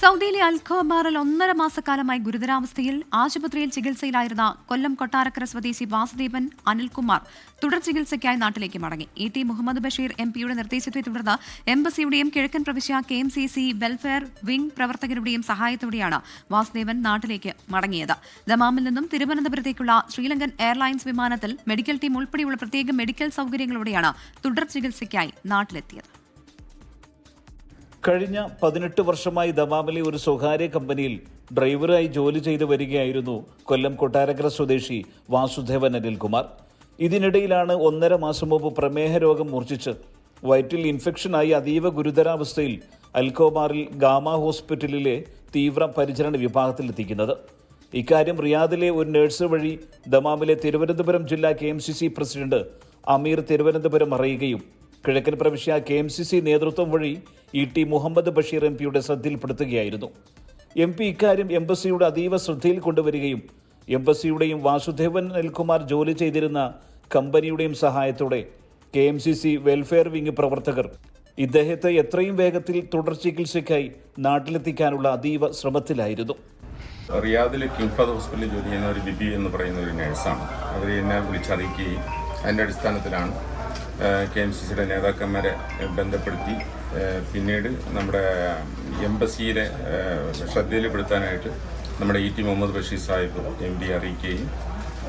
സൗദിയിലെ അൽഖോബാറിൽ ഒന്നര മാസക്കാലമായി ഗുരുതരാവസ്ഥയിൽ ആശുപത്രിയിൽ ചികിത്സയിലായിരുന്ന കൊല്ലം കൊട്ടാരക്കര സ്വദേശി വാസുദേവൻ അനിൽകുമാർ തുടർ ചികിത്സയ്ക്കായി നാട്ടിലേക്ക് മടങ്ങി. E T Muhammad Basheer M പിയുടെ നിർദ്ദേശത്തെ തുടർന്ന് എംബസിയുടെയും കിഴക്കൻ പ്രവിശ്യ K M C C welfare wing പ്രവർത്തകരുടെയും സഹായത്തോടെയാണ് വാസുദേവൻ നാട്ടിലേക്ക് മടങ്ങിയത്. ദമാമിൽ നിന്നും തിരുവനന്തപുരത്തേക്കുള്ള ശ്രീലങ്കൻ എയർലൈൻസ് വിമാനത്തിൽ മെഡിക്കൽ ടീം ഉൾപ്പെടെയുള്ള പ്രത്യേക മെഡിക്കൽ സൗകര്യങ്ങളോടെയാണ് തുടർ ചികിത്സയ്ക്കായി നാട്ടിലെത്തിയത്. കഴിഞ്ഞ പതിനെട്ട് വർഷമായി ദമാമിലെ ഒരു സ്വകാര്യ കമ്പനിയിൽ ഡ്രൈവറായി ജോലി ചെയ്തു വരികയായിരുന്നു കൊല്ലം കൊട്ടാരക്കര സ്വദേശി വാസുദേവൻ അനിൽകുമാർ. ഇതിനിടയിലാണ് ഒന്നര മാസം മുമ്പ് പ്രമേഹ രോഗം മൂർച്ഛിച്ച് വയറ്റിൽ ഇൻഫെക്ഷനായി അതീവ ഗുരുതരാവസ്ഥയിൽ അൽക്കോമാറിൽ ഗാമ ഹോസ്പിറ്റലിലെ തീവ്ര പരിചരണ വിഭാഗത്തിലെത്തിക്കുന്നത്. ഇക്കാര്യം റിയാദിലെ ഒരു നഴ്സ് വഴി ദമാമിലെ തിരുവനന്തപുരം ജില്ലാ കെ പ്രസിഡന്റ് അമീർ തിരുവനന്തപുരം അറിയുകയും കിഴക്കൻ പ്രവിശ്യ കെ എം സി സി നേതൃത്വം വഴി E T Muhammad Basheer M പിയുടെ ശ്രദ്ധയിൽപ്പെടുത്തുകയായിരുന്നു. എം പി ഇക്കാര്യം എംബസിയുടെ അതീവ ശ്രദ്ധയിൽ കൊണ്ടുവരികയും എംബസിയുടെയും വാസുദേവൻ അനിൽകുമാർ ജോലി ചെയ്തിരുന്ന കമ്പനിയുടെയും സഹായത്തോടെ K M C C welfare wing പ്രവർത്തകർ ഇദ്ദേഹത്തെ എത്രയും വേഗത്തിൽ തുടർ ചികിത്സയ്ക്കായി നാട്ടിലെത്തിക്കാനുള്ള അതീവ ശ്രമത്തിലായിരുന്നു. റിയാദിലെ കിംഫാദ് ഹോസ്പിറ്റലിൽ ജോലി ചെയ്യുന്ന ഒരു ബിബി എന്ന് പറയുന്ന ഒരു നഴ്സാണ്. അവർ എന്നെ വിളിച്ചറിയിക്കുകയും അതിന്റെ അടിസ്ഥാനത്തിലാണ് കെ എം സി സിയുടെ നേതാക്കന്മാരെ ബന്ധപ്പെടുത്തി പിന്നീട് നമ്മുടെ എംബസിയിലെ ശ്രദ്ധയിൽപ്പെടുത്താനായിട്ട് നമ്മുടെ E T Muhammad Basheer Sahib M D അറിയിക്കുകയും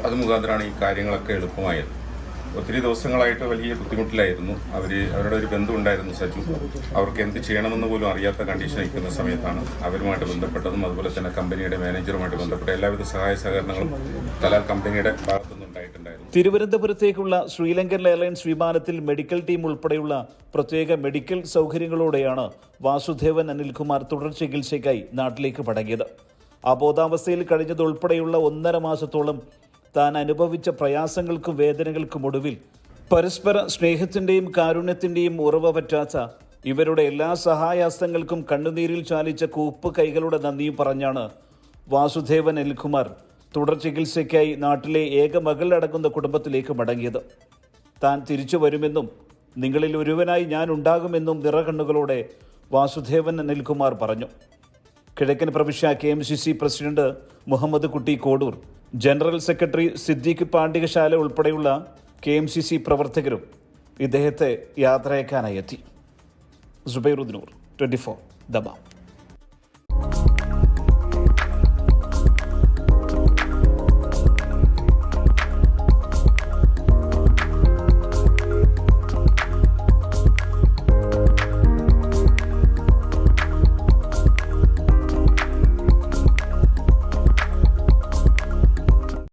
അത് മുഖാന്തരമാണ് ഈ കാര്യങ്ങളൊക്കെ എളുപ്പമായത്. ഒത്തിരി ദിവസങ്ങളായിട്ട് വലിയ ബുദ്ധിമുട്ടിലായിരുന്നു. അവർ അവരുടെ ഒരു ബന്ധമുണ്ടായിരുന്നു സച്ചു അവർക്ക് എന്ത് ചെയ്യണമെന്ന് പോലും അറിയാത്ത കണ്ടീഷൻ നിൽക്കുന്ന സമയത്താണ് അവരുമായിട്ട് ബന്ധപ്പെട്ടതും അതുപോലെ തന്നെ കമ്പനിയുടെ മാനേജറുമായിട്ട് ബന്ധപ്പെട്ട എല്ലാവിധ സഹായ സഹകരണങ്ങളും കലാ കമ്പനിയുടെ ഭാഗത്തുനിന്ന് ഉണ്ടായിട്ടുണ്ടായിരുന്നു. തിരുവനന്തപുരത്തേക്കുള്ള ശ്രീലങ്കൻ എയർലൈൻസ് വിമാനത്തിൽ മെഡിക്കൽ ടീം ഉൾപ്പെടെയുള്ള പ്രത്യേക മെഡിക്കൽ സൗകര്യങ്ങളോടെയാണ് വാസുദേവൻ അനിൽകുമാർ തുടർ ചികിത്സയ്ക്കായി നാട്ടിലേക്ക് മടങ്ങിയത്. അബോധാവസ്ഥയിൽ കഴിഞ്ഞതുൾപ്പെടെയുള്ള ഒന്നര മാസത്തോളം താൻ അനുഭവിച്ച പ്രയാസങ്ങൾക്കും വേദനകൾക്കും ഒടുവിൽ പരസ്പര സ്നേഹത്തിന്റെയും കാരുണ്യത്തിന്റെയും ഉറവ പറ്റാത്ത ഇവരുടെ എല്ലാ സഹായാസ്തങ്ങൾക്കും കണ്ണുനീരിൽ ചാലിച്ച കൂപ്പ് കൈകളുടെ നന്ദിയും പറഞ്ഞാണ് വാസുദേവൻ അനിൽകുമാർ തുടർ ചികിത്സയ്ക്കായി നാട്ടിലെ ഏക മകൾ കുടുംബത്തിലേക്ക് മടങ്ങിയത്. താൻ തിരിച്ചു വരുമെന്നും നിങ്ങളിൽ ഒരുവനായി ഞാൻ ഉണ്ടാകുമെന്നും നിറകണ്ണുകളോടെ വാസുദേവൻ അനിൽകുമാർ പറഞ്ഞു. കിഴക്കൻ പ്രവിശ്യ K M C C president Muhammad Kutty Kodur general secretary Siddique Pandikasala ഉൾപ്പെടെയുള്ള കെ എം സി സി പ്രവർത്തകരും ഇദ്ദേഹത്തെ യാത്രയക്കാനായി എത്തി. സുബൈറുദ്ദൂർ ട്വന്റി ഫോർ ദബാം.